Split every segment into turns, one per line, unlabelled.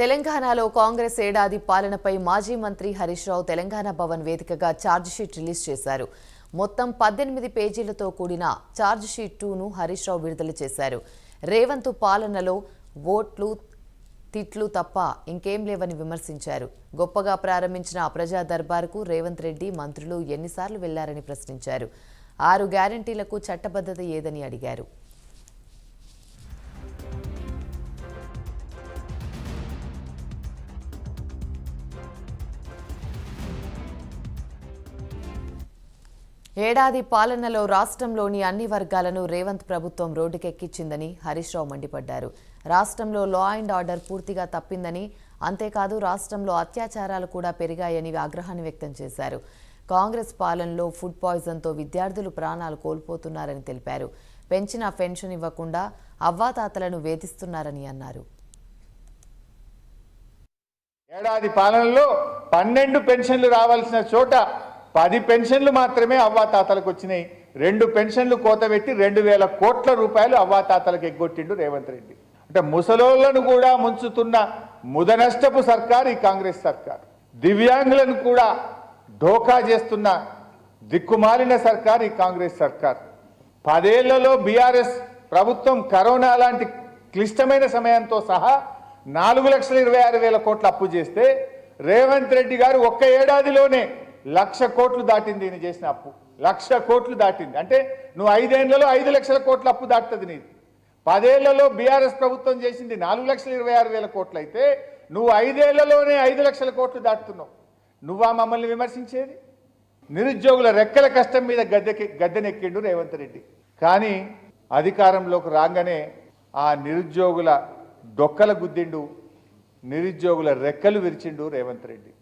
తెలంగాణలో కాంగ్రెస్ ఏడాది పాలనపై మాజీ మంత్రి హరీష్ రావు తెలంగాణ భవన్ వేదికగా ఛార్జిషీట్ రిలీజ్ చేశారు. మొత్తం పద్దెనిమిది పేజీలతో కూడిన ఛార్జిషీట్ టూను హరీష్ రావు విడుదల చేశారు. రేవంత్ పాలనలో ఓట్లు తిట్లు తప్ప ఇంకేం లేవని విమర్శించారు. గొప్పగా ప్రారంభించిన ప్రజా దర్బార్కు రేవంత్ రెడ్డి మంత్రులు ఎన్నిసార్లు వెళ్ళారని ప్రశ్నించారు. ఆరు గ్యారంటీలకు చట్టబద్ధత ఏదని అడిగారు. ఏడాది పాలనలో రాష్ట్రంలోని అన్ని వర్గాలను రేవంత్ ప్రభుత్వం రోడ్డుకెక్కించిందని హరీష్ రావు మండిపడ్డారు. రాష్ట్రంలో లా అండ్ ఆర్డర్ పూర్తిగా తప్పిందని అంతేకాదు రాష్ట్రంలో అత్యాచారాలు కూడా పెరిగాయని ఆగ్రహాన్ని వ్యక్తం చేశారు. కాంగ్రెస్ పాలనలో ఫుడ్ పాయిజన్తో విద్యార్థులు ప్రాణాలు కోల్పోతున్నారని తెలిపారు. పెంచిన పెన్షన్ ఇవ్వకుండా అవ్వాతాతలను వేధిస్తున్నారని అన్నారు.
ఏడాది పాలనలో పన్నెండు పెన్షన్లు రావాల్సిన చోట పది పెన్షన్లు మాత్రమే అవ్వాతాతలకు వచ్చినాయి. రెండు పెన్షన్లు కోతబెట్టి రెండు వేల కోట్ల రూపాయలు అవ్వాతాతలకు ఎగ్గొట్టిండు రేవంత్ రెడ్డి. అంటే ముసలోళ్ళను కూడా ముంచుతున్న ముదనష్టపు సర్కార్ ఈ కాంగ్రెస్ సర్కార్. దివ్యాంగులను కూడా ఢోకా చేస్తున్న దిక్కుమాలిన సర్కార్ ఈ కాంగ్రెస్ సర్కార్. పదేళ్ళలో బీఆర్ఎస్ ప్రభుత్వం కరోనా లాంటి క్లిష్టమైన సమయంతో సహా నాలుగు లక్షల ఇరవై ఆరు వేల కోట్ల అప్పు చేస్తే రేవంత్ రెడ్డి గారు ఒక్క ఏడాదిలోనే లక్ష కోట్లు దాటింది ఈయన చేసిన అప్పు. లక్ష కోట్లు దాటింది. అంటే నువ్వు ఐదేళ్ళలో ఐదు లక్షల కోట్ల అప్పు దాటుతుంది నీది. పదేళ్ళలో బీఆర్ఎస్ ప్రభుత్వం చేసింది నాలుగు లక్షల ఇరవై ఆరు వేల కోట్లు అయితే నువ్వు ఐదేళ్ళలోనే ఐదు లక్షల కోట్లు దాటుతున్నావు. నువ్వా మమ్మల్ని విమర్శించేది? నిరుద్యోగుల రెక్కల కష్టం మీద గద్దెకి గద్దెనెక్కిండు రేవంత్ రెడ్డి. కానీ అధికారంలోకి రాగానే ఆ నిరుద్యోగుల డొక్కల గుద్దిండు నిరుద్యోగుల రెక్కలు విరిచిండు రేవంత్ రెడ్డి.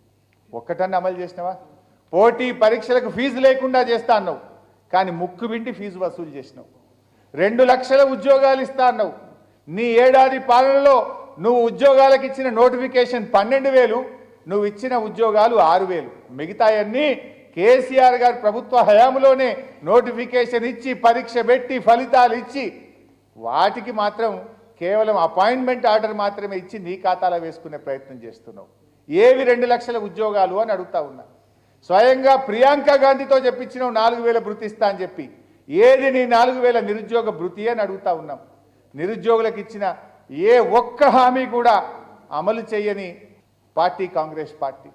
ఒక్కటన్నా అమలు చేసినావా? పోటీ పరీక్షలకు ఫీజు లేకుండా చేస్తా అన్నావు. కానీ ముక్కు వింటి ఫీజు వసూలు చేసినావు. రెండు లక్షల ఉద్యోగాలు ఇస్తా అన్నావు. నీ ఏడాది పాలనలో నువ్వు ఉద్యోగాలకు ఇచ్చిన నోటిఫికేషన్ పన్నెండు వేలు నువ్వు ఇచ్చిన ఉద్యోగాలు ఆరు వేలు. మిగతాయన్నీ కేసీఆర్ గారి ప్రభుత్వ హయాంలోనే నోటిఫికేషన్ ఇచ్చి పరీక్ష పెట్టి ఫలితాలు ఇచ్చి వాటికి మాత్రం కేవలం అపాయింట్మెంట్ ఆర్డర్ మాత్రమే ఇచ్చి నీ ఖాతాలో వేసుకునే ప్రయత్నం చేస్తున్నావు. ఏవి రెండు లక్షల ఉద్యోగాలు అని అడుగుతా ఉన్నా. స్వయంగా ప్రియాంక గాంధీతో చెప్పించినావు నాలుగు వేల భృతి ఇస్తా అని చెప్పి. ఏది నీ నాలుగు వేల నిరుద్యోగ భృతి అని అడుగుతా ఉన్నాం. నిరుద్యోగులకు ఇచ్చిన ఏ ఒక్క హామీ కూడా అమలు చేయని పార్టీ కాంగ్రెస్ పార్టీ.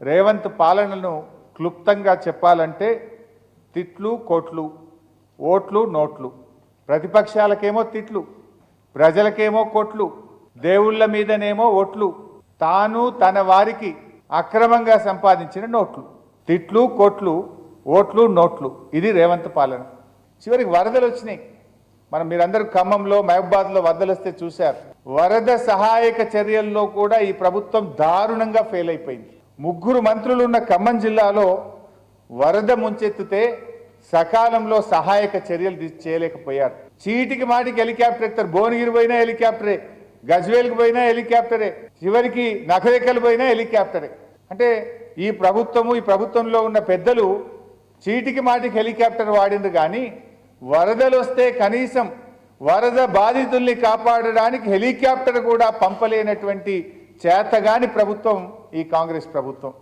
రేవంత్ పాలనను క్లుప్తంగా చెప్పాలంటే తిట్లు కోట్లు ఓట్లు నోట్లు. ప్రతిపక్షాలకేమో తిట్లు ప్రజలకేమో కోట్లు దేవుళ్ళ మీదనేమో ఓట్లు. తాను తన వారికి అక్రమంగా సంపాదించిన నోట్లు. తిట్లు కోట్లు ఓట్లు నోట్లు. ఇది రేవంత్ పాలన. చివరికి వరదలు వచ్చినాయి. మనం మీరందరూ ఖమ్మంలో మహబాద్లో వరదలు వస్తే చూశారు. వరద సహాయక చర్యల్లో కూడా ఈ ప్రభుత్వం దారుణంగా ఫెయిల్ అయిపోయింది. ముగ్గురు మంత్రులు ఉన్న ఖమ్మం జిల్లాలో వరద ముంచెత్తితే సకాలంలో సహాయక చర్యలు చేయలేకపోయారు. చీటికి మాటికి హెలికాప్టర్ భువనగిరి పోయినా హెలికాప్టరే గజ్వేల్కి పోయినా హెలికాప్టరే చివరికి నఖరేకల్ పోయినా హెలికాప్టరే. అంటే ఈ ప్రభుత్వము ఈ ప్రభుత్వంలో ఉన్న పెద్దలు చీటికి మాటికి హెలికాప్టర్ వాడింది కానీ వరదలు వస్తే కనీసం వరద బాధితుల్ని కాపాడడానికి హెలికాప్టర్ కూడా పంపలేనటువంటి చేతగాని ప్రభుత్వం ఈ కాంగ్రెస్ ప్రభుత్వం.